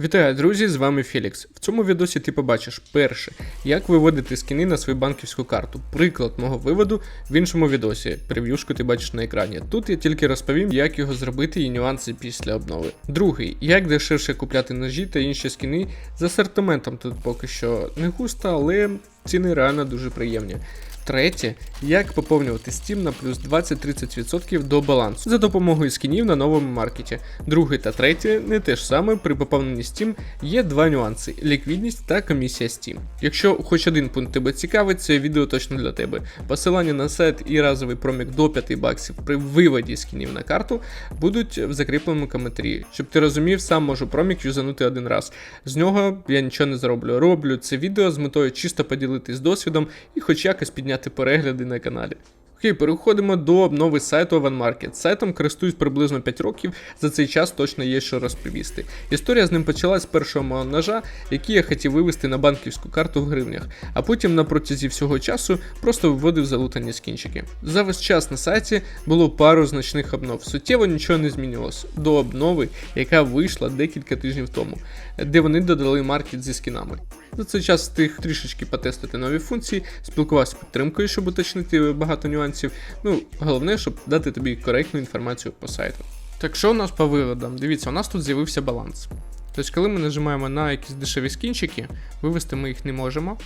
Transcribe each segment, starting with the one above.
Вітаю, друзі! З вами Фелікс. В цьому відосі ти побачиш перше, як виводити скіни на свою банківську карту. Приклад мого виводу в іншому відосі. Прев'юшку ти бачиш на екрані. Тут я тільки розповім, як його зробити і нюанси після обнови. Другий, як дешевше купляти ножі та інші скіни з асортиментом тут поки що не густо, але ціни реально дуже приємні. Третє, як поповнювати Steam на плюс 20-30% до балансу за допомогою скінів на новому маркеті. Друге та третє не те ж саме при поповненні Steam є два нюанси: ліквідність та комісія Steam. Якщо хоч один пункт тебе цікавить, це відео точно для тебе. Посилання на сайт і разовий промік до 5 баксів при виводі скінів на карту будуть в закріпленому коментарі. Щоб ти розумів, сам можу промік юзанути один раз. З нього я нічого не зроблю. Роблю це відео з метою чисто поділитись досвідом і хоч якось підняти перегляди на каналі. Окей, переходимо до обнови сайту OneMarket. Сайтом користуюсь приблизно 5 років, за цей час точно є що розповісти. Історія з ним почалась з першого мого ножа, який я хотів вивести на банківську карту в гривнях, а потім на протязі всього часу просто виводив залутані скінчики. За весь час на сайті було пару значних обнов. Суттєво нічого не змінювалося до обнови, яка вийшла декілька тижнів тому, де вони додали маркет зі скінами. За цей час встиг трішечки потестити нові функції, спілкувався з підтримкою, щоб уточнити багато нюансів. Ну, головне, щоб дати тобі коректну інформацію по сайту. Так що у нас по виводам? Дивіться, у нас тут з'явився баланс. Тобто, коли ми нажимаємо на якісь дешеві скінчики, вивести ми їх не можемо.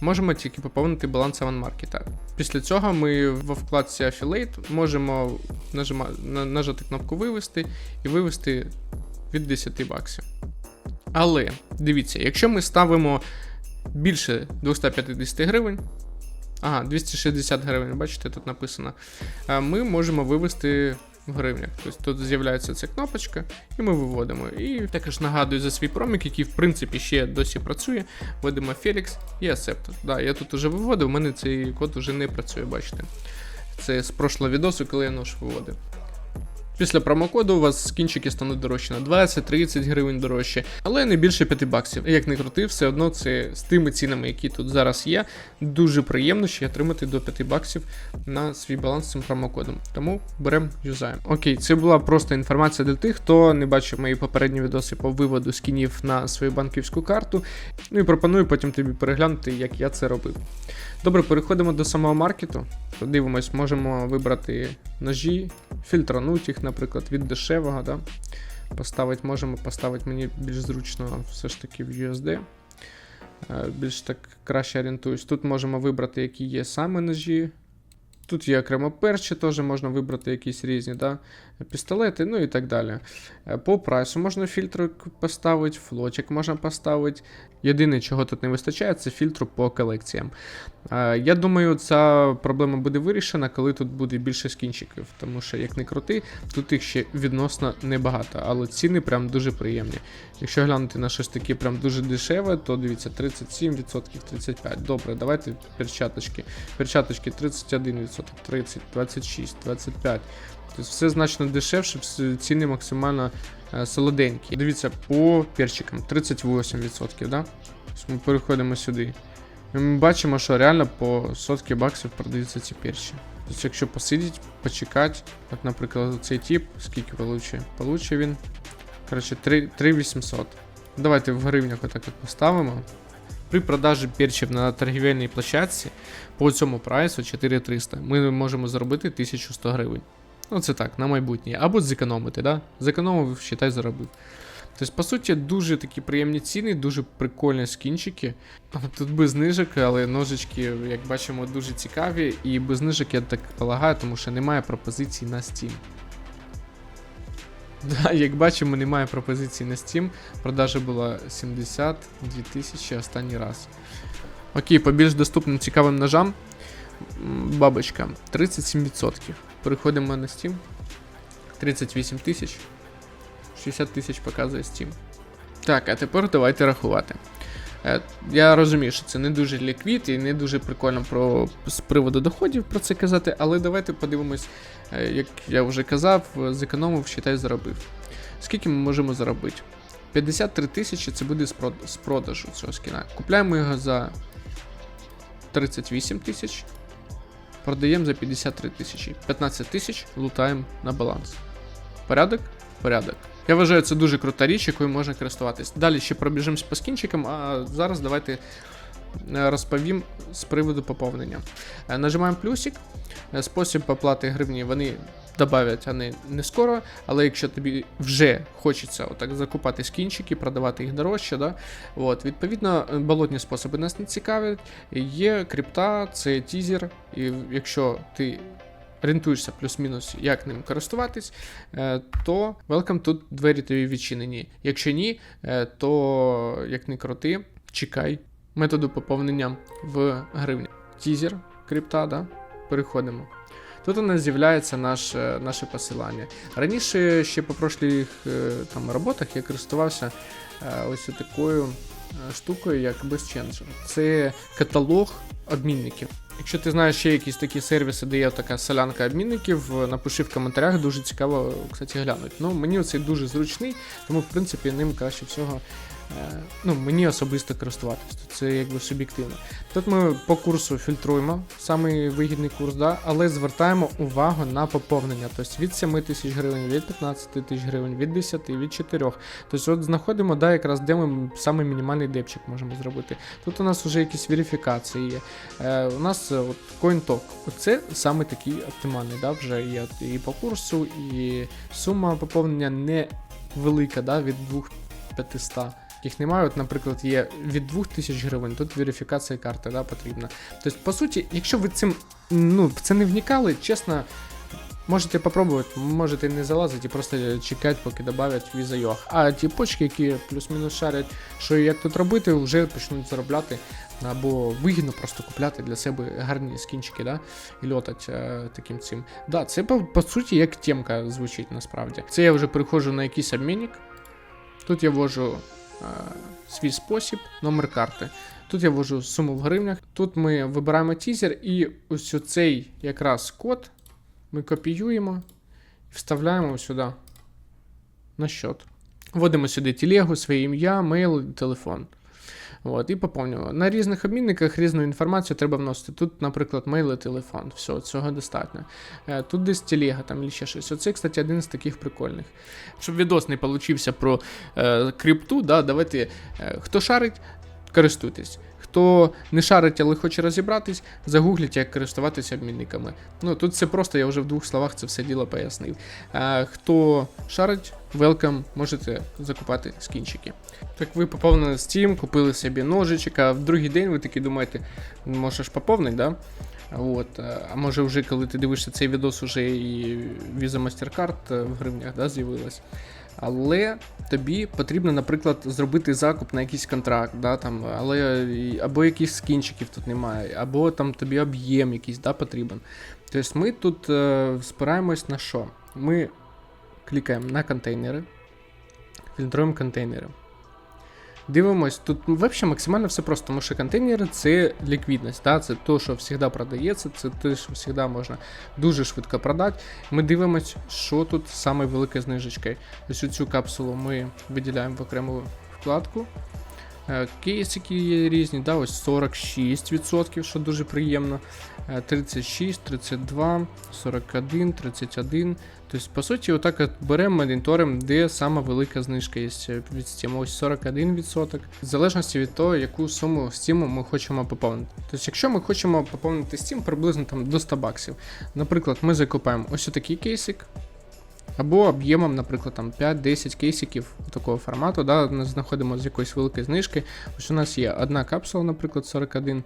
Можемо тільки поповнити баланс аванмаркета. Після цього ми в вкладці Affiliate можемо нажати кнопку вивести і вивести від 10 баксів. Але дивіться, якщо ми ставимо більше 250 гривень, ага, 260 гривень, бачите, тут написано, ми можемо вивести в гривнях. Тобто тут з'являється ця кнопочка, і ми виводимо. І також нагадую за свій промік, який в принципі ще досі працює. Вводимо Felix і Accept. Да, я тут уже виводив, у мене цей код вже не працює, бачите. Це з прошлого відосу, коли я нож виводив. Після промокоду у вас скінчики стануть дорожче на 20-30 гривень дорожче, але не більше 5 баксів. Як не крути, все одно це з тими цінами, які тут зараз є. Дуже приємно ще отримати до 5 баксів на свій баланс цим промокодом. Тому беремо, юзаємо. Окей, це була просто інформація для тих, хто не бачив мої попередні відоси по виводу скінів на свою банківську карту. Ну і пропоную потім тобі переглянути, як я це робив. Добре, переходимо до самого маркету. Подивимось, можемо вибрати ножі, фільтрануть їх, наприклад, від дешевого. Да? Поставити, можемо поставити мені більш зручно все ж таки в USD. Е, Більш так краще орієнтуюсь. Тут можемо вибрати, які є саме ножі. Тут є окремо перчі, теж можна вибрати якісь різні, да? пістолети, ну і так далі. Е, По прайсу можна фільтр поставити, флотик можна поставити. Єдине, чого тут не вистачає, це фільтру по колекціям. Е, Я думаю, ця проблема буде вирішена, коли тут буде більше скінчиків, тому що, як не крути, тут їх ще відносно небагато, але ціни прям дуже приємні. Якщо глянути на щось таке прям дуже дешеве, то дивіться 37%, 35%. Добре, давайте перчаточки. Перчаточки 31%, 30%, 26%, 25%. Тобто все значно дешевше, ціни максимально е, солоденькі. Дивіться, по перчикам 38%, да? Ми переходимо сюди. І ми бачимо, що реально по сотки баксів продаються ці перші. Тобто, якщо посидіти, почекати, от, наприклад, цей тип, скільки получає? Получає він. Коротше, 3800. Давайте в гривнях отак от поставимо. При продажі перчів на торгівельній площадці по цьому прайсу 4300 ми можемо заробити 1100 гривень. Ну, це так, на майбутнє. Або зекономити, да? Зекономив, считай, заробив. Тобто, по суті, дуже такі приємні ціни, дуже прикольні скінчики. Тут без знижок, але ножички, як бачимо, дуже цікаві. І без знижок я так полагаю, тому що немає пропозицій на Steam. Да, як бачимо, немає пропозицій на Steam. Продажа була 72 тисячі останній раз. Окей, по більш доступним цікавим ножам. Бабочка 37%. Переходимо на Steam. 38 тисяч. 60 тисяч показує Steam. Так, а тепер давайте рахувати. Е, Я розумію, що це не дуже ліквід і не дуже прикольно про, з приводу доходів про це казати, але давайте подивимось, е, як я вже казав, зекономив, считай, заробив. Скільки ми можемо заробити? 53 тисячі це буде з продажу цього скіна. Купляємо його за 38 тисяч. Продаємо за 53 тисячі. 15 тисяч лутаємо на баланс. Порядок? Порядок. Я вважаю, це дуже крута річ, якою можна користуватись. Далі ще пробіжимось по скінчикам, а зараз давайте розповім з приводу поповнення. Е, Нажимаємо плюсик. Е, Спосіб оплати гривні вони додають, а не, скоро. Але якщо тобі вже хочеться отак закупати скінчики, продавати їх дорожче, да? От, відповідно, е, болотні способи нас не цікавлять. Є крипта, це тізер, і якщо ти орієнтуєшся плюс-мінус, як ним користуватись, е, то welcome, тут двері тобі відчинені. Якщо ні, е, то як не крути, чекай методу поповнення в гривні. Тізер, крипта, да? переходимо. Тут у нас з'являється наш, е, наше посилання. Раніше ще по прошлих е, там, роботах я користувався е, ось такою е, штукою, як BestChanger. Це каталог обмінників. Якщо ти знаєш ще якісь такі сервіси, де є така солянка обмінників, напиши в коментарях, дуже цікаво, кстати, глянути. Ну, мені оцей дуже зручний, тому в принципі ним краще всього. Е, Ну, мені особисто користуватись, Тут це якби суб'єктивно. Тут ми по курсу фільтруємо самий вигідний курс, да, але звертаємо увагу на поповнення. Тобто від 7 тисяч гривень, від 15 тисяч гривень, від 10, від 4. Тобто от знаходимо, да, якраз де ми самий мінімальний депчик можемо зробити. Тут у нас вже якісь верифікації є. Е, у нас е, от CoinTalk. Оце саме такий оптимальний, да, вже є і по курсу, і сума поповнення не велика, да, від 2500. Їх немає, от, наприклад, є від 2000 гривень, тут верифікація карти да, потрібна. Тобто, по суті, якщо ви цим ну, в це не вникали, чесно, можете попробувати, можете не залазити і просто чекати, поки додавлять віза А ті почки, які плюс-мінус шарять, що як тут робити, вже почнуть заробляти або вигідно просто купляти для себе гарні скінчики, да, і льотати е, таким цим. Да, це по, по суті як темка звучить насправді. Це я вже переходжу на якийсь обмінник. Тут я ввожу свій спосіб, номер карти. Тут я ввожу суму в гривнях. Тут ми вибираємо тізер, і ось цей якраз код ми копіюємо і вставляємо сюди на счет. Вводимо сюди телегу, своє ім'я, мейл, телефон. От, і поповнюємо. На різних обмінниках різну інформацію треба вносити. Тут, наприклад, мейл і телефон. Все, цього достатньо. Е, Тут десь телега там і ще щось. Оце, кстати, один з таких прикольних. Щоб відос не получився про е, крипту, да, давайте, е, хто шарить, користуйтесь. Хто не шарить, але хоче розібратись, загугліть, як користуватися обмінниками. Ну тут все просто, я вже в двох словах це все діло пояснив. А, хто шарить, welcome, можете закупати скінчики. Так ви поповнили Steam, купили собі ножичок, а в другий день ви такі думаєте, можеш поповнити, да? От, а може вже коли ти дивишся цей відос, уже і Visa MasterCard в гривнях да, з'явилась. Але тобі потрібно, наприклад, зробити закуп на якийсь контракт, да, там, але, або якихось скінчиків тут немає, або там тобі об'єм якийсь да, потрібен. Тобто ми тут е, спираємось на що? Ми клікаємо на контейнери, фільтруємо контейнери. Дивимось, тут взагалі максимально все просто, тому що контейнери це ліквідність, да? це те, що завжди продається, це те, що завжди можна дуже швидко продати. Ми дивимось, що тут саме велика знижечка. Ось цю капсулу ми виділяємо в окрему вкладку. Е, Кейсики є різні, да, ось 46%, що дуже приємно. Е, 36, 32, 41, 31. Тобто, по суті, отак от беремо моніторимо, де сама велика знижка є від Steam. Ось 41%. В залежності від того, яку суму Steam ми хочемо поповнити. Тобто, якщо ми хочемо поповнити Steam приблизно там до 100 баксів. Наприклад, ми закупаємо ось такий кейсик. Або об'ємом, наприклад, там 5-10 кейсиків такого формату, да, ми знаходимо з якоїсь великої знижки. Ось у нас є одна капсула, наприклад, 41 е,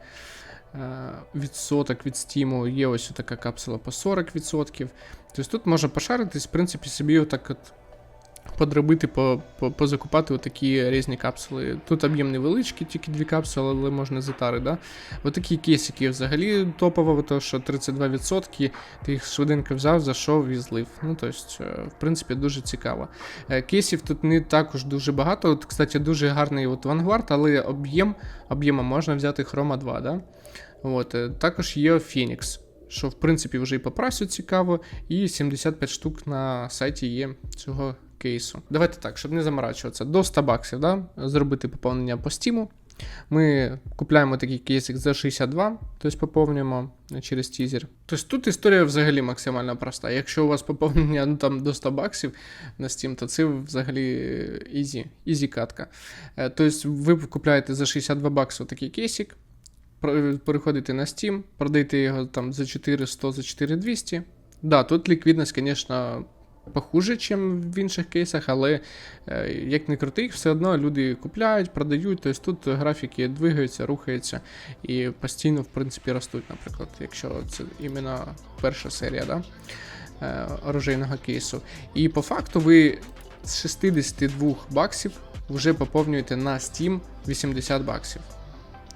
відсоток від стіму, є ось така капсула по 40%. Тобто тут можна пошаритись, в принципі, собі отак от подробити, по, по, позакупати отакі різні капсули. Тут об'єм невеличкий, тільки дві капсули, але можна затари, да? Отакі кейсики взагалі топово, тому що 32% ти їх швиденько взяв, зайшов і злив. Ну, тобто, в принципі, дуже цікаво. Е, Кейсів тут не також дуже багато. От, кстати, дуже гарний от Vanguard, але об'єм об'ємом можна взяти Chroma 2, да? От, е, також є Phoenix. Що в принципі вже і по прайсу цікаво, і 75 штук на сайті є цього кейсу. Давайте так, щоб не заморачуватися, до 100 баксів, да? зробити поповнення по стіму. Ми купляємо такий кейсик за 62, тобто поповнюємо через тізер. Тобто тут історія взагалі максимально проста. Якщо у вас поповнення ну, там, до 100 баксів на Steam, то це взагалі ізі, ізі катка. Е, Тобто ви купляєте за 62 бакси такий кейсик, переходите на Steam, продаєте його там за 400, за 4200. Да, тут ліквідність, звісно, похуже, ніж в інших кейсах, але е, як не крути, все одно люди купляють, продають. Тобто тут графіки двигаються, рухаються і постійно, в принципі, ростуть, наприклад, якщо це іменно перша серія да, е, оружейного кейсу. І по факту ви з 62 баксів вже поповнюєте на Steam 80 баксів.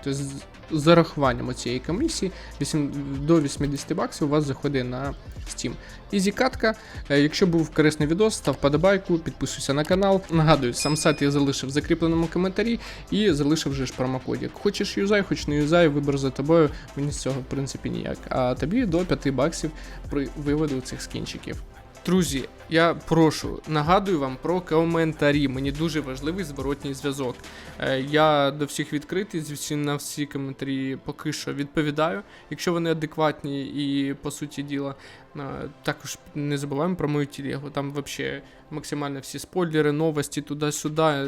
Тобто з- зарахуванням цієї комісії вісім- до 80 баксів у вас заходить на Steam. Ізі катка. Е, Якщо був корисний відос, став подобайку, підписуйся на канал. Нагадую, сам сайт я залишив в закріпленому коментарі і залишив вже ж промокодик. Хочеш юзай, хоч не юзай, вибір за тобою. Мені з цього в принципі ніяк. А тобі до 5 баксів при виводу цих скінчиків. Друзі, я прошу, нагадую вам про коментарі. Мені дуже важливий зворотній зв'язок. Е, Я до всіх відкритий, на всі коментарі поки що відповідаю, якщо вони адекватні і по суті діла. Е, Також не забуваємо про мою телегу. Там взагалі максимально всі спойлери, новості туди-сюди.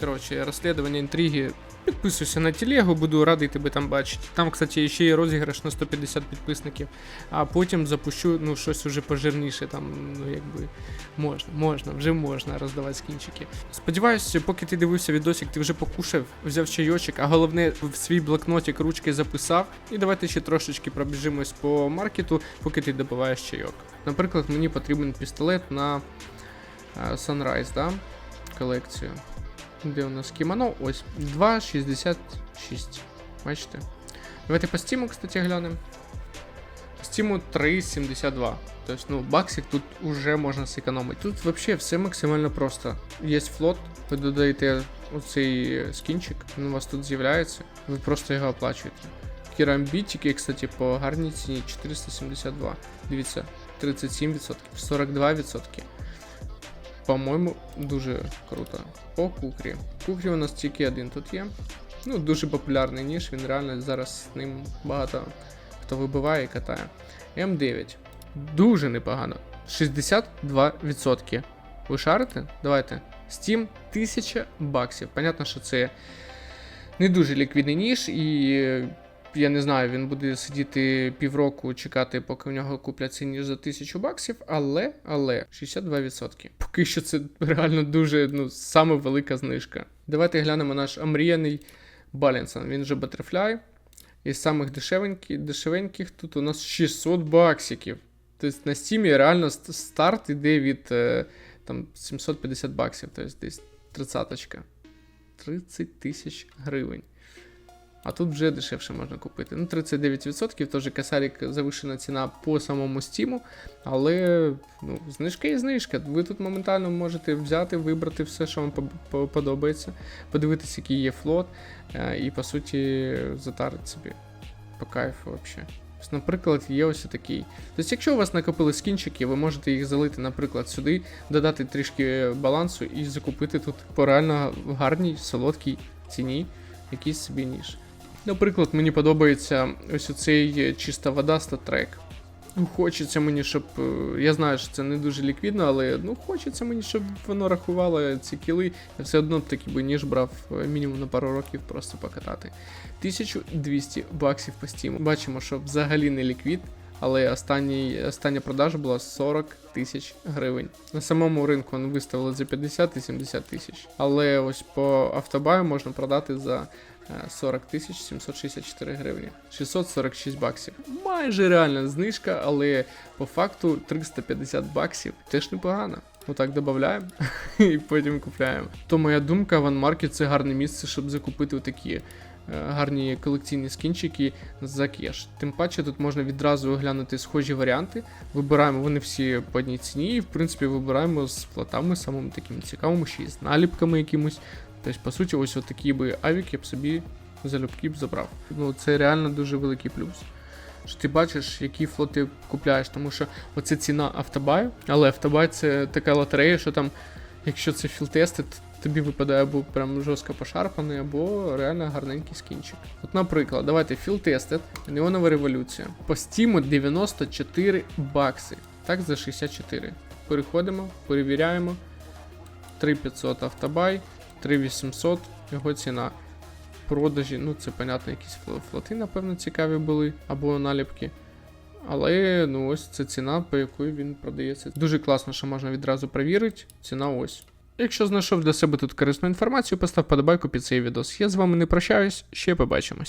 Коротше, розслідування, інтриги. Підписуйся на телегу, буду радий тебе там бачити. Там, кстати, ще є розіграш на 150 підписників, а потім запущу ну, щось уже пожирніше, там, ну якби можна, можна, вже можна роздавати скінчики. Сподіваюся, поки ти дивився відосик, ти вже покушав, взяв чайочок, а головне в свій блокнотик ручки записав. І давайте ще трошечки пробіжимось по маркету, поки ти добиваєш чайок. Наприклад, мені потрібен пістолет на е, Sunrise, да? колекцію. Де у нас кімоно? Ось 2,66. Бачите? Давайте по стіму, кстати, глянемо. Стіму 3,72. Тобто, ну, баксик тут уже можна зекономити. Тут взагалі все максимально просто. Є флот, ви додаєте оцей скінчик, він у вас тут з'являється, ви просто його оплачуєте. Керамбітики, кстати, по гарній ціні 472. Дивіться, 37%, 42%. По-моєму, дуже круто. По кукрі. Кукрі у нас тільки один тут є. Ну, дуже популярний ніж, він реально зараз з ним багато хто вибиває і катає. М9. Дуже непогано. 62%. Ви шарите? Давайте. Steam 1000 баксів. Понятно, що це не дуже ліквідний ніж, і я не знаю, він буде сидіти півроку, чекати, поки в нього куплять цей ніж за 1000 баксів, але, але 62%. Поки що це реально дуже ну, саме велика знижка. Давайте глянемо наш омріяний Баленсон. Він же Butterfly. Із самих дешевеньких, дешевеньких тут у нас 600 баксиків. Тобто на Steam реально старт іде від е, там, 750 баксів, тобто десь 30 30 тисяч гривень. А тут вже дешевше можна купити. Ну, 39%, теж касарік завишена ціна по самому Steam, але ну, знижка і знижка. Ви тут моментально можете взяти, вибрати все, що вам по- по- подобається, подивитися, який є флот, е, і по суті затарити собі по кайфу взагалі. Ось, Наприклад, є ось такий. Тобто, якщо у вас накопили скінчики, ви можете їх залити, наприклад, сюди, додати трішки балансу і закупити тут по реально гарній, солодкій ціні якийсь собі ніж. Наприклад, мені подобається ось оцей чиста вода статрек. Ну, Хочеться мені, щоб. е, Я знаю, що це не дуже ліквідно, але ну хочеться мені, щоб воно рахувало ці кіли. Я все одно б такий би ніж брав е, мінімум на пару років просто покатати. 1200 баксів по стіму. Бачимо, що взагалі не ліквід, але останній, остання продажа була 40 тисяч гривень. На самому ринку вони виставили за 50 і 70 тисяч. Але ось по автобаю можна продати за 40 тисяч 764 гривні. 646 баксів. Майже реальна знижка, але по факту 350 баксів теж непогано. Отак додаємо і потім купляємо. То моя думка, ванмаркет це гарне місце, щоб закупити такі е, гарні колекційні скінчики за кеш. Тим паче тут можна відразу оглянути схожі варіанти. Вибираємо вони всі по одній ціні, і в принципі вибираємо з платами самими такими цікавими, ще й з наліпками якимось. Тобто, по суті, ось такі би авік я б собі залюбки б забрав. Ну, це реально дуже великий плюс. Що ти бачиш, які флоти купляєш, тому що оце ціна автобаю, але автобай це така лотерея, що там, якщо це філтести, т- тобі випадає або прям жорстко пошарпаний, або реально гарненький скінчик. От, наприклад, давайте філтестед, Неонова революція. По стіму 94 бакси. Так, за 64. Переходимо, перевіряємо. 3500 автобай, 3800 його ціна. Продажі, ну це понятно, якісь флоти, напевно, цікаві були, або наліпки. Але ну ось це ціна, по якої він продається. Дуже класно, що можна відразу перевірити. Ціна ось. Якщо знайшов для себе тут корисну інформацію, постав подобайку під цей відос. Я з вами не прощаюсь, ще побачимось.